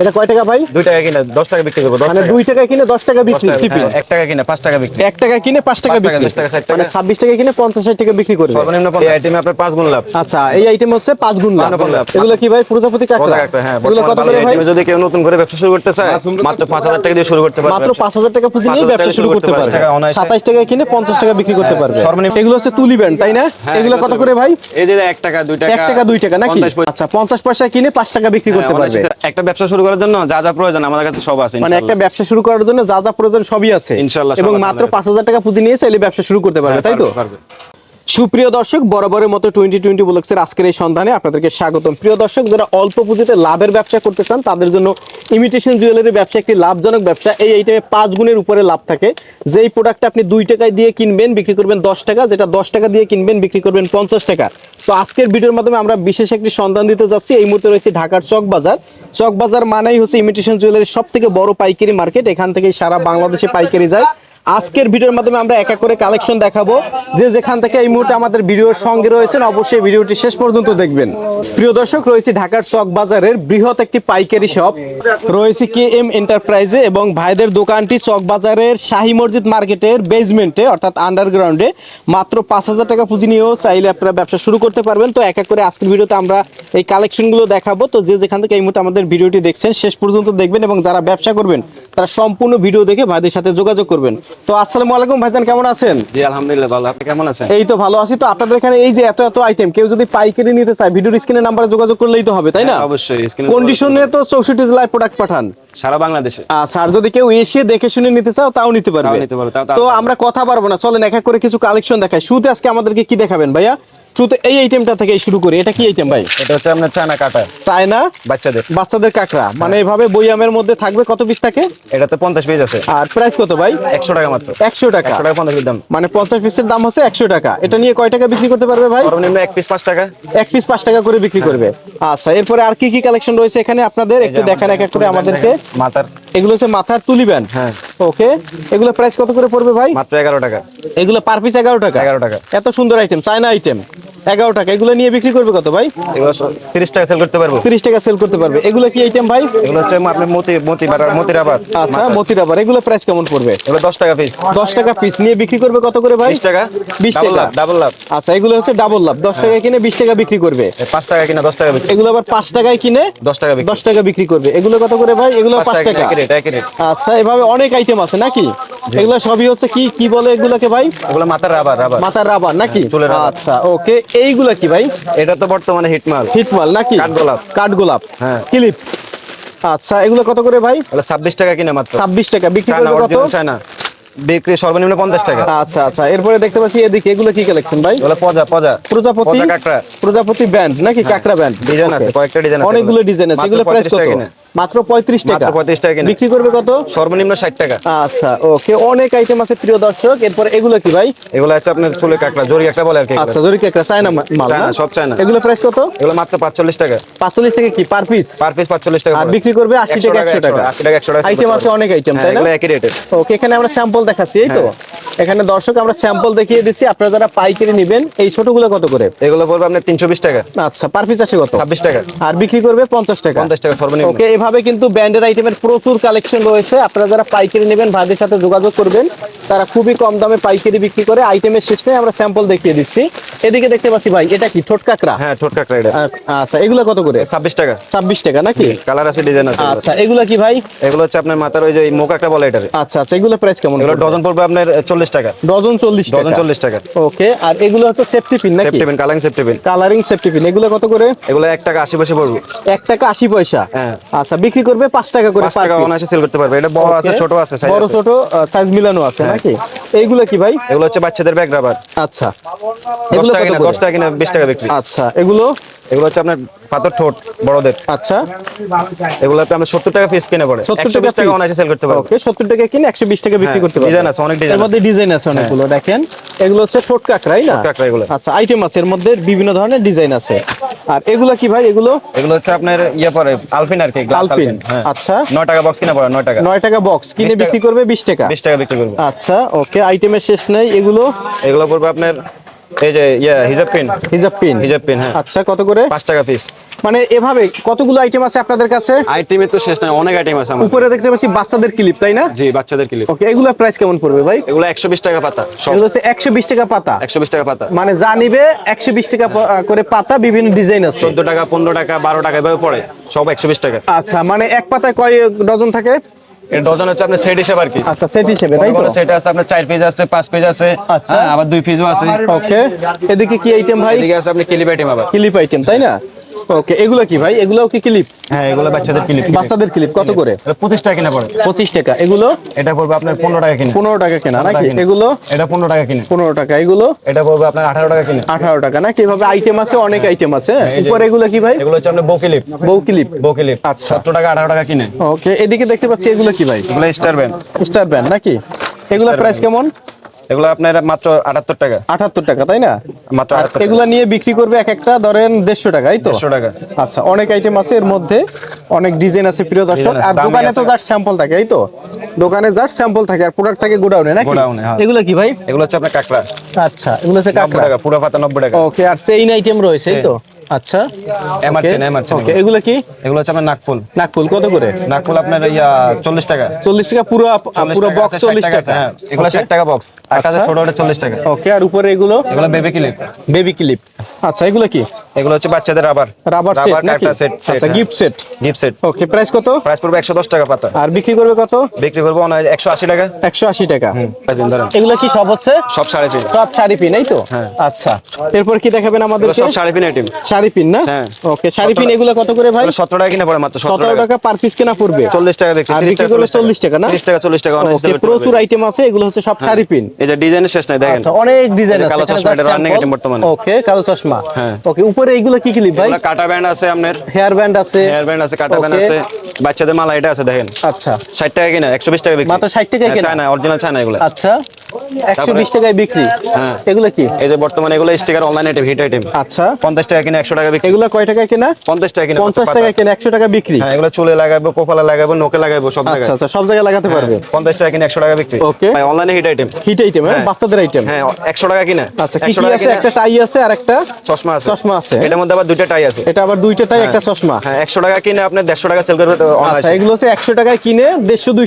এটা কয় টাকা ভাই? দুই টাকা কিনে দশ টাকা বিক্রি করব মানে টাকা। দুই টাকা কিনে দশ টাকা বিক্রি টাকা, টিপি হ্যাঁ, এক টাকা কিনে পাঁচ টাকা বিক্রি। এক টাকা কিনে পাঁচ টাকা বিক্রি। মানে ছাব্বিশ টাকা কিনে পঞ্চাশ ষাট টাকা বিক্রি করবে। সর্বনিম্ন এই আইটেমে আপনার পাঁচ গুণ লাভ। আচ্ছা এই আইটেম হচ্ছে পাঁচ গুণ লাভ। এগুলো কি ভাই প্রজাপতি কাঁকড়া? হ্যাঁ এগুলো কত করে ভাই? যদি কেউ নতুন করে ব্যবসা শুরু করতে চায় মাত্র পাঁচ হাজার টাকা দিয়ে শুরু করতে পারবে। মাত্র ব্যবসা। পাঁচ হাজার টাকা পুঁজি নিয়ে ব্যবসা শুরু করতে করতে পারবে। টাকা সাতাইশ টাকা কিনে পঞ্চাশ টাকা বিক্রি করতে পারবে। সর্বনিম্ন- এগুলো হচ্ছে তুলি ব্যান্ড তাই না? হ্যাঁ, এগুলো কত করে ভাই? এই যে এক টাকা দুই টাকা এক টাকা দুই টাকা নাকি? আচ্ছা পঞ্চাশ পয়সা কিনে পাঁচ টাকা বিক্রি করতে হ্যাঁ, পারবে। একটা ব্যবসা শুরু করার জন্য যা যা প্রয়োজন আমাদের কাছে সব আছে মানে একটা ব্যবসা শুরু করার জন্য যা যা প্রয়োজন সবই আছে। ইনশাআল্লাহ এবং মাত্র আমাদের পাঁচ হাজার টাকা পুঁজি নিয়ে চাইলে ব্যবসা শুরু করতে পারবে তাই তো? সুপ্রিয় দর্শক, বরাবরের মতো টোয়েন্টি টোয়েন্টি ব্লগসের আজকের এই সন্ধানে আপনাদেরকে স্বাগতম। প্রিয় দর্শক, যারা অল্প পুঁজিতে লাভের ব্যবসা করতে চান, তাদের জন্য ইমিটেশন জুয়েলারি ব্যবসা, একটি লাভজনক ব্যবসা। এই আইটেমে পাঁচ গুণের উপরে লাভ থাকে। যেই প্রোডাক্টটা আপনি দুই টাকায় দিয়ে কিনবেন, বিক্রি করবেন দশ টাকা। যেটা দশ টাকা দিয়ে কিনবেন, বিক্রি করবেন পঞ্চাশ টাকা। তো আজকের ভিডিওর মাধ্যমে আমরা বিশেষ একটি সন্ধান দিতে যাচ্ছি। এই মুহূর্তে রয়েছে ঢাকার চক বাজার চক বাজার মানেই হচ্ছে ইমিটেশন জুয়েলারির সব থেকে বড় পাইকারি মার্কেট এখান থেকেই সারা বাংলাদেশে পাইকারি যায়। আজকের ভিডিওর মাধ্যমে আমরা এক এক করে কালেকশন দেখাবো। যে যেখান থেকে এই মুহূর্তে আমাদের ভিডিওর সঙ্গে রয়েছেন, অবশ্যই ভিডিওটি শেষ পর্যন্ত দেখবেন। প্রিয় দর্শক, রয়েছে ঢাকার চক বাজারের বৃহৎ একটি পাইকারি শপ রয়েছে কে এম এন্টারপ্রাইজে এবং ভাইদের দোকানটি চক বাজারের শাহী মসজিদ মার্কেটের বেসমেন্টে অর্থাৎ আন্ডারগ্রাউন্ডে মাত্র পাঁচ হাজার টাকা পুঁজি নিয়েও চাইলে আপনারা ব্যবসা শুরু করতে পারবেন। তো এক এক করে আজকের ভিডিওতে আমরা এই কালেকশনগুলো দেখাবো। তো যে যেখান থেকে এই মুহূর্তে আমাদের ভিডিওটি দেখছেন, শেষ পর্যন্ত দেখবেন এবং যারা ব্যবসা করবেন তারা সম্পূর্ণ ভিডিও দেখে ভাইদের সাথে যোগাযোগ করবেন। তো আসসালামু আলাইকুম ভাইজান কেমন আছেন? জি আলহামদুলিল্লাহ ভালো। আপনি কেমন আছেন? এই তো ভালো আছি। তো আপনাদের এখানে এই যে এত এত আইটেম কেউ যদি পাইকারি নিতে চায় ভিডিওর স্ক্রিনের নাম্বারে যোগাযোগ করলেই তো হবে তাই না? হ্যাঁ, অবশ্যই স্ক্রিনে কন্ডিশনে তো চৌষট্টি জেলায় প্রোডাক্ট পাঠান। সারা বাংলাদেশে। আর যদি কেউ এসে দেখে শুনে নিতে চাও তাও নিতে পারবে। তো আমরা কথা পারব না চলেন এক এক করে কিছু কালেকশন দেখাই। শুরুতে আজকে আমাদেরকে কি দেখাবেন ভাইয়া? শুরুতে এই আইটেমটা থেকে শুরু করি। এটা কি আইটেম ভাই? এটা হচ্ছে আপনার চায়না কাটা। চায়না? বাচ্চাদের। বাচ্চাদের কাঁকড়া। মানে এভাবে বইয়ামের মধ্যে থাকবে কত পিস থাকে? এটাতে পঞ্চাশ পেজ আছে। আর প্রাইস কত ভাই? একশো টাকা মাত্র। একশো টাকা। একশো টাকা পঞ্চাশ পিস দাম। মানে পঞ্চাশ পিসের দাম হচ্ছে একশো টাকা। এটা নিয়ে কয় টাকা বিক্রি করতে পারবে ভাই? সর্বনিম্ন এক পিস পাঁচ টাকা। এক পিস পাঁচ টাকা করে বিক্রি করবে। আচ্ছা এরপরে আর কি কি কালেকশন রয়েছে এখানে আপনাদের? একটু দেখান এক এক করে আমাদেরকে। মাথার। এগুলো হচ্ছে মাথার তুলি ব্যান্ড হ্যাঁ। ওকে এগুলো প্রাইস কত করে পড়বে ভাই? মাত্র এগারো টাকা। এগুলো পার পিস এগারো টাকা? 11 টাকা। এত সুন্দর আইটেম চায়না আইটেম এগারো টাকা। এগুলো নিয়ে বিক্রি করবে কত ভাই? তিরিশ টাকা সেল করতে পারব। তিরিশ টাকা সেল করতে পারবে। এগুলো কি আইটেম ভাই? এগুলো হচ্ছে আপনার মতি মতি বাটার মতির আবার আচ্ছা মতির। আবার এগুলো প্রাইস কেমন পড়বে? এগুলো দশ টাকা পিস দশ টাকা পিস নিয়ে বিক্রি করবে কত করে ভাই? বিশ টাকা। বিশ ডাবল টাকা লাভ ডাবল লাভ আচ্ছা এগুলো হচ্ছে ডাবল লাভ দশ টাকা কিনে বিশ টাকা বিক্রি করবে। পাঁচ টাকা কিনা দশ টাকা এগুলো আবার পাঁচ টাকায় কিনে দশ টাকা বিক্রি। দশ টাকা বিক্রি করবে। এগুলো কত করে ভাই? এগুলো পাঁচ টাকা আচ্ছা এভাবে অনেক আইটেম আছে নাকি? এগুলো সবই হচ্ছে কি কি বলে এগুলোকে ভাই? এগুলো মাথার রাবার রাবার। মাথার রাবার নাকি? আচ্ছা ওকে। এইগুলা কি ভাই? এটা তো বর্তমানে হিটমাল। হিটমাল নাকি? কাঠগোলাপ। কাঠগোলাপ হ্যাঁ। ক্লিপ। আচ্ছা এগুলো কত করে ভাই? ছাব্বিশ টাকা কিনা মাত্র। ছাব্বিশ টাকা। বিক্রি করবে কত? Original China. বিক্রি সর্বনিম্ন পঞ্চাশ টাকা। আচ্ছা আচ্ছা। এরপরে দেখতে পাচ্ছি এদিকে এগুলো কি কালেকশন ভাই? পজা পজা। প্রজাপতি। প্রজাপতি ব্যান্ড নাকি কাকড়া ব্যান্ড? ডিজাইন আছে কয়েকটা ডিজাইন আছে অনেকগুলো ডিজাইন আছে। এগুলো প্রাইস 35 কত। মাত্র পঁয়ত্রিশ টাকা। পঁয়ত্রিশ টাকা বিক্রি করবে কত? সর্বনিম্ন ষাট টাকা। আচ্ছা ওকে অনেক আইটেম আছে প্রিয় দর্শক। এরপর এগুলো কি ভাই? এগুলো হচ্ছে আপনার চুলে কাঁকড়া জরি কাঁকড়া বলে আর কি আচ্ছা জরি কাকড়া চায়না মাল সব চায়না। এগুলো প্রাইস কত? এগুলো মাত্র পাঁচচল্লিশ টাকা। পাঁচচল্লিশ টাকা কি পার পিস পার পিস পাঁচচল্লিশ টাকা আর বিক্রি করবে আশি টাকা একশো টাকা আশি টাকা একশো টাকা আইটেম আছে অনেক আইটেম হ্যাঁ, তাই না? একই রেটের ওকে এখানে আমরা স্যাম্পল দেখাচ্ছি এই তো? এখানে দর্শক আমরা স্যাম্পল দেখিয়ে দিচ্ছি। আপনারা যারা পাইকারি নেবেন এই ছোটগুলো কত করে? এগুলো পড়বে আপনার তিনশো বিশ টাকা। আচ্ছা পার পিস আসে কত? ছাব্বিশ টাকা। আর বিক্রি করবে পঞ্চাশ টাকা। পঞ্চাশ টাকা সর্বনিম্ন। ওকে এভাবে কিন্তু ব্যান্ডের আইটেমের প্রচুর কালেকশন রয়েছে। আপনারা যারা পাইকারি নেবেন ভাইদের সাথে যোগাযোগ করবেন। তারা খুবই কম দামে পাইকারি বিক্রি করে আইটেমের শেষ আমরা স্যাম্পল দেখিয়ে দিচ্ছি। এদিকে দেখতে পাচ্ছি ভাই এটা কি? ঠোঁট কাকড়া? হ্যাঁ ঠোঁট কাঁকড়া এটা। আচ্ছা এগুলো কত করে? ছাব্বিশ টাকা। ছাব্বিশ টাকা নাকি? কালার আছে ডিজাইন আছে। আচ্ছা এগুলো কি ভাই? এগুলো হচ্ছে আপনার মাথার ওই যে মোক একটা বলে এটার। আচ্ছা আচ্ছা এগুলো প্রাইস কেমন এগুলো ডজন পড়বে আপনার চল্লিশ টাকা। ডজন চল্লিশ ডজন টাকা। চল্লিশ টাকা। ওকে আর এগুলো হচ্ছে সেফটি পিন নাকি? Safety pin colouring safety pin colouring safety pin এগুলো কত করে? এগুলো এক টাকা আশি পয়সা পড়বে। এক টাকা আশি পয়সা? হ্যাঁ। আচ্ছা বিক্রি করবে পাঁচ টাকা করে piece। অনায়াসে সেল করতে পারবে। এটা বড় আছে ছোট আছে বড় ছোট সাইজ মিলানো আছে হ্যাঁ। নাকি? এইগুলো কি ভাই? এগুলো হচ্ছে বাচ্চাদের ব্যাগ রাবার আচ্ছা। দশ এগুলো টাকা কত কিনা করে? দশ টাকা কিনা বিশ টাকা বিক্রি। আচ্ছা এগুলো? এগুলো হচ্ছে আপনার পাথর ঠোঁট বড়দের। আচ্ছা। আমরা সত্তর টাকা পিস কিনে পড়ে। টাকা বিশ টাকা অনায়াসে সেল করতে পারবে। ওকে টাকা কিনে একশো বিশ টাকা বিক্রি হ্যাঁ, করতে পারবে। আছে, অনেক এর মধ্যে ডিজাইন আছে অনেকগুলো দেখেন। এগুলো হচ্ছে ঠোঁট না? এগুলো। আচ্ছা আইটেম আছে এর মধ্যে বিভিন্ন ধরনের ডিজাইন আছে। আর এগুলো কি ভাই এগুলো? এগুলো হচ্ছে আপনার ইয়ে পরে আলপিন আর কি গ্লাস আলপিন আলপিন হ্যাঁ। আচ্ছা। নয় টাকা বক্স কিনা পড়ে নয় টাকা। নয় টাকা বক্স কিনে বিক্রি করবে বিশ টাকা। বিশ টাকা বিক্রি করবে। আচ্ছা ওকে আইটেমের শেষ নেই এগুলো? এগুলো পড়বে আপনার এই যে ইয়া হিজাব পিন হিজাব পিন হিজাব পিন হ্যাঁ। আচ্ছা কত করে পাঁচ টাকা পিস মানে এভাবে কতগুলো আইটেম আছে আপনাদের কাছে? আইটেমে তো শেষ নাই অনেক আইটেম আছে আমার উপরে দেখতে পাচ্ছি বাচ্চাদের ক্লিপ তাই না? জি বাচ্চাদের ক্লিপ ওকে এগুলো প্রাইস কেমন পড়বে ভাই? এগুলো একশো বিশ টাকা পাতা এগুলো হচ্ছে একশো বিশ টাকা পাতা। একশো বিশ টাকা পাতা। মানে যা নিবে একশো বিশ টাকা প- করে পাতা বিভিন্ন ডিজাইন আছে। চোদ্দ টাকা পনেরো টাকা বারো টাকা এভাবে পড়ে। সব একশো বিশ টাকা। আচ্ছা মানে এক পাতায় কয় ডজন থাকে? এর ডজন হচ্ছে আপনার সেট হিসেবে আর কি। আচ্ছা সেট হিসেবে তাই তো? সেট আছে আপনার চার পেজ আছে পাঁচ পেজ আছে আচ্ছা। হ্যাঁ, আবার দুই পেজও আছে। ওকে এদিকে কি আইটেম ভাই? এদিকে আছে আপনি ক্লিপ আইটেম আবার। ক্লিপ আইটেম তাই না? ওকে এগুলো কি ভাই? এগুলোও কি ক্লিপ হ্যাঁ এগুলো বাচ্চাদের ক্লিপ বাচ্চাদের ক্লিপ কত করে? পঁচিশ টাকা কিনা পড়ে। পঁচিশ টাকা। এগুলো? এটা পড়বে আপনার পনেরো টাকা কিনে। পনেরো টাকা কেনা নাকি? এগুলো? এটা পনেরো টাকা কিনে। পনেরো টাকা। এগুলো? এটা পড়বে আপনার আঠারো টাকা কিনে। আঠারো টাকা। নাকি এভাবে আইটেম আছে? অনেক আইটেম আছে। হ্যাঁ? উপরে এগুলো কি ভাই? এগুলো হচ্ছে আপনার বউ ক্লিপ বউ ক্লিপ বউ ক্লিপ আচ্ছা। সত্তর টাকা আঠারো টাকা কিনে। ওকে এদিকে দেখতে পাচ্ছি এগুলো কি ভাই? এগুলো স্টার ব্যান্ড স্টার ব্যান্ড নাকি? এগুলো প্রাইস কেমন? এগুলো আপনার মাত্র আটাত্তর টাকা। আঠাত্তর টাকা তাই না? মাত্র আর 78 এগুলা নিয়ে বিক্রি করবে এক একটা ধরেন দেড়শো টাকা এই তো? দেড়শো টাকা। আচ্ছা অনেক আইটেম আছে এর মধ্যে অনেক ডিজাইন আছে প্রিয় দর্শক। আর দোকানে তো। জাস্ট স্যাম্পল থাকে এই তো? দোকানে জাস্ট স্যাম্পল থাকে আর প্রোডাক্ট থাকে গোডাউনে নাকি? এ, হ্যাঁ। এগুলো কি ভাই? এগুলো হচ্ছে আপনার কাঁকড়া। আচ্ছা এগুলো হচ্ছে টাকা পুরো পাতা নব্বই টাকা। ওকে আর সেইন আইটেম রয়েছে এই তো? আচ্ছা। এমার্চেন এমার্চেন ওকে এগুলো কি? এগুলো হচ্ছে আপনার নাকফুল। নাকফুল কত করে? নাকফুল আপনার ইয়া চল্লিশ টাকা। চল্লিশ টাকা পুরো 40 পুরো বক্স 60 চল্লিশ টাকা হ্যাঁ এগুলো ষাট টাকা বক্স আর কাছে আচ্ছা। ছোট ওটা চল্লিশ টাকা। ওকে আর উপরে এগুলো? এগুলো বেবি ক্লিপ বেবি ক্লিপ আচ্ছা এগুলো কি? এগুলো হচ্ছে বাচ্চাদের রাবার। রাবার সেট নাকি? আচ্ছা gift set gift set okay price কত? প্রাইস পড়বে একশো দশ টাকা পাতা। আর বিক্রি করবে কত? বিক্রি করব একশো আশি টাকা। একশো আশি টাকা। দিন ধরেন এগুলো কি সব হচ্ছে? সব সাড়ে তিন সব শাড়ি পিন এই তো? হ্যাঁ। আচ্ছা এরপর কি দেখাবেন এগুলো আমাদেরকে? সব সাড়ে তিন আইটেম শাড়ি পিন না? হ্যাঁ। ওকে শাড়ি পিন এগুলো কত করে ভাই? সতেরো টাকা কিনে পড়ে মাত্র সতেরো সতেরো টাকা। টাকা পার পিস কেনা পড়বে। চল্লিশ টাকা দেখছি আর 30 বিক্রি টাকা, করলে 40 টাকা। না? তিরিশ টাকা চল্লিশ টাকা অনেক প্রচুর আইটেম আছে এগুলো হচ্ছে সব শাড়ি পিন। এই যে ডিজাইনের শেষ নাই দেখেন। আচ্ছা অনেক ডিজাইন আছে কালো চশমা, এটা sample। item বর্তমানে। ওকে কালো চশমা। হ্যাঁ। ওকে উপরে এগুলো কি ক্লিপ ভাই? কাটা ব্যান্ড আছে আপনার। হেয়ার ব্যান্ড আছে। হেয়ার ব্যান্ড আছে কাটা ব্যান্ড আছে। বাচ্চাদের মালা এটা আছে দেখেন। আচ্ছা। ষাট টাকা কিনা একশো বিশ টাকা বিক্রি। মাত্র 60 টাকা কিনা? চায় না অরিজিনাল চায় না এগুলো। আচ্ছা। একশো তারপরে- বিশ টাকায় বিক্রি? হ্যাঁ। এগুলো কি? এই যে বর্তমানে এগুলো sticker online item hit item আচ্ছা। পঞ্চাশ টাকা কিনে একশো টাকা বিক্রি। এগুলো কয় টাকায় কেনা? পঞ্চাশ টাকা কিনে পঞ্চাশ পাতা। টাকায় কেনা টাকা বিক্রি। হ্যাঁ এগুলো চুলে লাগাবো কপালে লাগাবো নোকে লাগাবো সব আচ্ছা জায়গায় আচ্ছা সব জায়গায় লাগাতে পারবে। পঞ্চাশ টাকা কিনে একশো টাকা বিক্রি। Okay. ভাই অনলাইনে হিট আইটেম হিট আইটেম হ্যাঁ হ্যাঁ। বাচ্চাদের আইটেম হ্যাঁ একশো টাকা কিনে। আচ্ছা কি কি আছে? একটা টাই আছে আর একটা চশমা আছে। চশমা আছে। এটার মধ্যে আবার দুইটা টাই আছে। এটা আবার দুইটা টাই একটা চশমা। হ্যাঁ একশো টাকা কিনে আপনি টাকা সেল করবে আচ্ছা এগুলো হচ্ছে একশো টাকায় কিনে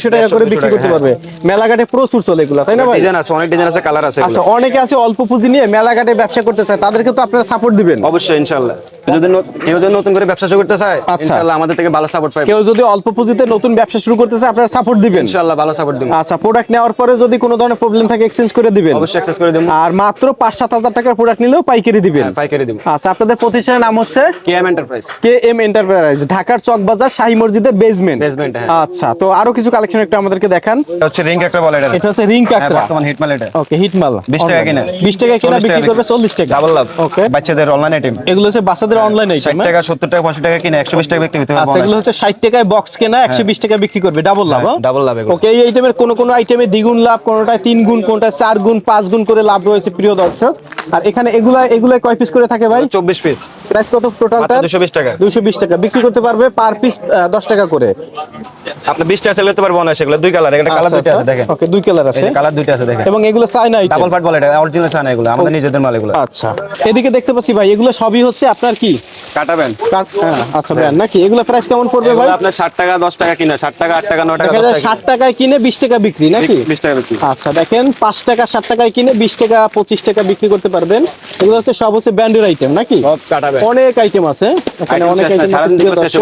টাকা করে বিক্রি করতে হ্যাঁ। পারবে। মেলাঘাটে প্রচুর চলে এগুলো তাই না ভাই? আছে অনেক ডিজাইন আছে কালার আছে আচ্ছা অনেকে আছে অল্প পুঁজি নিয়ে মেলাঘাটে ব্যবসা করতে চায় তাদেরকে তো আপনারা সাপোর্ট দিবেন। অবশ্যই ইনশাআল্লাহ। যদি কেউ যদি নতুন করে ব্যবসা শুরু করতে চায় আচ্ছা। ইনশাআল্লাহ আমাদের থেকে ভালো সাপোর্ট পাবে কেউ যদি অল্প পুঁজিতে নতুন ব্যবসা শুরু করতে চায় আপনারা সাপোর্ট দিবেন। ইনশাআল্লাহ ভালো সাপোর্ট দিব। আচ্ছা প্রোডাক্ট নেওয়ার পরে যদি কোনো ধরনের প্রবলেম থাকে এক্সচেঞ্জ করে দিবেন। অবশ্যই অ্যাক্সেস করে দিব। আর মাত্র পাঁচ সাত হাজার টাকার প্রোডাক্ট নিলেও পাইকারি দিবেন। হ্যাঁ, পাইকারি দিব। আচ্ছা আপনাদের প্রতিষ্ঠানের নাম হচ্ছে KM enterprise K M enterprise ঢাকার চকবাজার শাহী মসজিদের বেসমেন্ট হ্যাঁ। আচ্ছা তো আরও কিছু কালেকশন একটু আমাদেরকে দেখান। হচ্ছে রিং একটা বলে এটা। এটা হচ্ছে রিং হ্যাঁ, কাকড়া বর্তমান হিটমাল এটা। ওকে হিটমাল। 20 টাকা কিনে। বিশ টাকা কিনা 40 বিক্রি করবে চল্লিশ টাকা। ডাবল লাভ ওকে বাচ্চাদের অনলাইন আইটেম এগুলো হচ্ছে বাচ্চাদের অনলাইন আইটেম টাকা সত্তর টাকা পঁয়ষট্টি টাকা কিনে একশো বিশ টাকা বিক্রি করতে আচ্ছা এগুলো হচ্ছে ষাট টাকায় বক্স কেনা একশো বিশ টাকা বিক্রি করবে। ডাবল লাভ হ্যাঁ, double লাভ। ওকে এই আইটেমের কোন কোন আইটেমে দ্বিগুণ লাভ কোনটায় তিন গুণ কোনটা চার গুণ পাঁচ গুণ করে লাভ রয়েছে প্রিয় দর্শক। আর এখানে এগুলা এগুলা কয় পিস করে থাকে ভাই? চব্বিশ পিস প্রাইস কত টোটালটা 220 টাকা। দুশো বিশ টাকা। বিক্রি করতে পারবে পার পিস দশ টাকা করে। আপনি বিশ টাকা সেল করতে পারব না সেগুলো দুই কালার একটা কালার দুইটা আছে দেখেন। ওকে দুই কালার আছে। কালার দুইটা আছে দেখেন। এবং এগুলো চায়না আইটেম ডাবল পার্ট বলে এটা অরিজিনাল চায় না এগুলো আমাদের নিজেদের মাল এগুলো। আচ্ছা। এদিকে দেখতে পাচ্ছি ভাই এগুলো সবই হচ্ছে আপনার কি? কাটাবেন হ্যাঁ, আচ্ছা ব্র্যান্ড নাকি? এগুলো প্রাইস কেমন পড়বে ভাই? আপনার ষাট টাকা দশ টাকা কিনা ষাট টাকা আট টাকা নয় টাকা দেখা দশ যায় টাকা ষাট টাকায় কিনে বিশ টাকা বিক্রি নাকি? বিশ টাকা বিক্রি। আচ্ছা দেখেন পাঁচ টাকা ষাট টাকায় কিনে বিশ টাকা পঁচিশ টাকা বিক্রি করতে পারবেন। এগুলো হচ্ছে সব হচ্ছে ব্র্যান্ডের আইটেম নাকি? সব কাটাবেন অনেক আইটেম আছে। এখানে অনেক আইটেম আছে।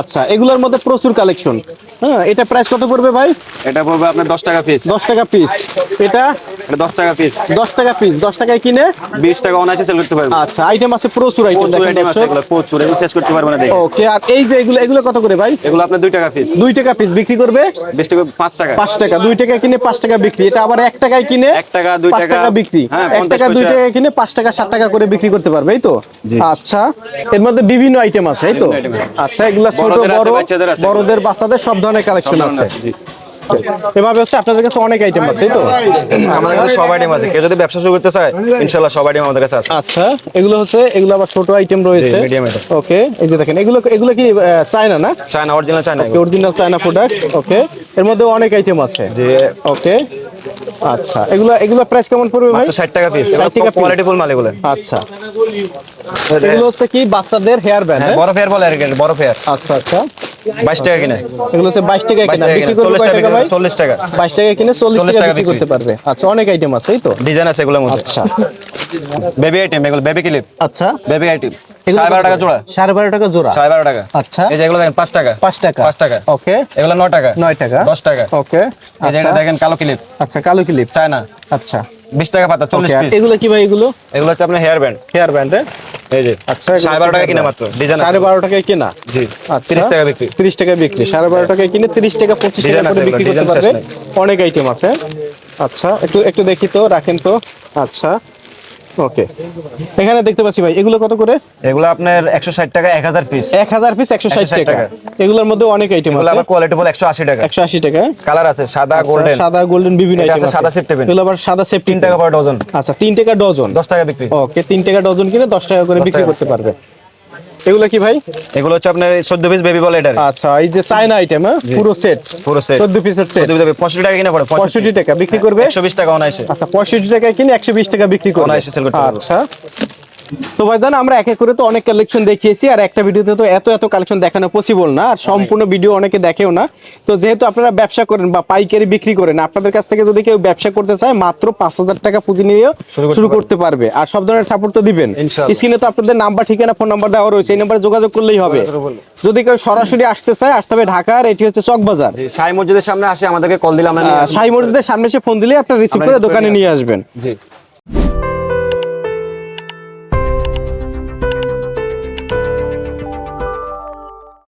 আচ্ছা এগুলোর মধ্যে প্রচুর কালেকশন হ্যাঁ এটা প্রাইস কত পড়বে ভাই? এটা পড়বে আপনার দশ টাকা পিস দশ টাকা পিস এটা? দশ টাকা পিস দশ টাকা পিস দশ টাকায় কিনে? বিশ টাকা অনায়াসে সেল করতে পারবে। আচ্ছা আইটেম আছে প্রচুর আইটেম প্রচুর এগুলো শেষ করতে পারবে না ওকে আর এই যে এগুলো এগুলো কত করে ভাই? এগুলো আপনার দুই টাকা পিস দুই টাকা পিস বিক্রি করবে? বিশ টাকা পাঁচ টাকা। পাঁচ টাকা দুই টাকা কিনে পাঁচ টাকা বিক্রি। এটা আবার এক টাকায় কিনে এক টাকা, দুই টাকা, টাকা বিক্রি। হ্যাঁ, এক টাকা দুই টাকা কিনে পাঁচ টাকা সাত টাকা করে বিক্রি করতে পারবে এই তো? আচ্ছা এর মধ্যে বিভিন্ন আইটেম আছে এই তো। আচ্ছা এগুলা ছোট বড় বড়দের বাচ্চাদের সব ধরনের কালেকশন আছে। এভাবে হচ্ছে আপনাদের কাছে অনেক আইটেম আছে তো? আমাদের কাছে সব আইটেম আছে। কেউ যদি ব্যবসা শুরু করতে চায় সব আইটেম আমাদের কাছে আছে। আচ্ছা এগুলো হচ্ছে এগুলো আবার ছোট আইটেম রয়েছে। ওকে এই যে দেখেন এগুলো এগুলো কি চায়না না? China original China original China product okay. এর মধ্যে অনেক আইটেম আছে। যে ওকে আচ্ছা এগুলো এগুলো প্রাইস কেমন পড়বে ভাই? 60 টাকা পিস 60 টাকা কোয়ালিটি ফুল মাল এগুলো। আচ্ছা। এগুলো হচ্ছে কি বাচ্চাদের হেয়ার ব্যান্ড হ্যাঁ বড় ফেয়ার বলে আর কি বড় ফেয়ার আচ্ছা আচ্ছা। 22 টাকা কিনে। এগুলো হচ্ছে বাইশ টাকা 22 কিনা। বিক্রি করবে 40 টাকা টাকা ভাই? বিক্রি- 40 টাকা। বাইশ টাকা কিনে 40 টাকা বিক্রি। করতে পারবে। আচ্ছা অনেক আইটেম আছে তো? ডিজাইন আছে এগুলোর মধ্যে। আচ্ছা। বেবি আইটেম এগুলো বেবি ক্লিপ আচ্ছা। বেবি আইটেম সাড়ে টাকা জোড়া। সাড়ে বারো টাকা জোড়া? সাড়ে বারো টাকা। আচ্ছা। এই যে এগুলো দেখেন পাঁচ টাকা। পাঁচ টাকা। পাঁচ টাকা। ওকে। এগুলো নয় টাকা। নয় টাকা। দশ টাকা। ওকে। এই যে এটা দেখেন কালো ক্লিপ আচ্ছা কালো ক্লিপ চায়না। আচ্ছা। বিশ টাকা পাতা চল্লিশ এগুলো কি ভাই এগুলো? এগুলো হচ্ছে আপনার হেয়ার ব্যান্ড হেয়ার ব্যান্ড এই যে আচ্ছা সাড়ে বারো টাকা কিনে মাত্র সাড়ে বারো টাকায় কেনা? জি তিরিশ টাকা বিক্রি। তিরিশ টাকা বিক্রি। সাড়ে বারো টাকায় কিনে তিরিশ টাকা পঁচিশ টাকা করে বিক্রি এগুলো, করতে পারবে অনেক আইটেম আছে। আচ্ছা একটু একটু দেখি তো রাখেন তো। আচ্ছা। ওকে এখানে দেখতে পাচ্ছি ভাই এগুলো কত করে? এগুলো আপনার একশো ষাট টাকা এক হাজার পিস এক হাজার পিস একশো ষাট 160 টাকা। এগুলোর মধ্যে অনেক আইটেম আছে। আবার কোয়ালিটি বল একশো আশি টাকা। একশো আশি টাকা। কালার আছে সাদা আচ্ছা, গোল্ডেন সাদা গোল্ডেন বিভিন্ন আইটেম আছে সাদা safety এগুলো আবার সাদা সেফটি তিন টাকা পার ডজন আচ্ছা তিন টাকা ডজন দশ টাকা বিক্রি। ওকে তিন টাকা ডজন কিনে দশ টাকা করে বিক্রি করতে পারবে। এগুলো কি ভাই? এগুলো হচ্ছে আপনার চোদ্দ পিস বেবি বলে এটা আচ্ছা এই যে চায়না আইটেম হ্যাঁ? পুরো সেট পুরো সেট চোদ্দ পিসের সেট পঁয়ষট্টি টাকা কিনে পড়ে পঁয়ষট্টি। টাকা। বিক্রি করবে? একশো বিশ টাকা অনাইছে আচ্ছা 65 টাকা কিনে একশো বিশ টাকা বিক্রি করবে। অনাইছে সেল করতে আচ্ছা। তো ভাইদান আমরা এক এক করে তো অনেক কালেকশন দেখিয়েছি আর একটা ভিডিওতে তো এত এত কালেকশন দেখানো পসিবল না আর সম্পূর্ণ ভিডিও অনেকে দেখেও না। তো যেহেতু আপনারা ব্যবসা করেন বা পাইকারি বিক্রি করেন আপনাদের কাছ থেকে যদি কেউ ব্যবসা করতে চায় মাত্র পাঁচ হাজার টাকা পুঁজি নিয়েও শুরু করতে পারবে। আর সব ধরনের সাপোর্ট তো দিবেন। স্ক্রিনে তো আপনাদের নাম্বার ঠিকানা ফোন নাম্বার দেওয়া রয়েছে এই নাম্বারে যোগাযোগ করলেই হবে। যদি কেউ সরাসরি আসতে চায় আসতে হবে ঢাকার এটি হচ্ছে চকবাজার। সাই মসজিদের সামনে আসে আমাদেরকে কল দিলে আমরা। শাহী মসজিদের সামনে এসে ফোন দিলে আপনার রিসিভ করে দোকানে নিয়ে নিয়ে আসবেন। জি।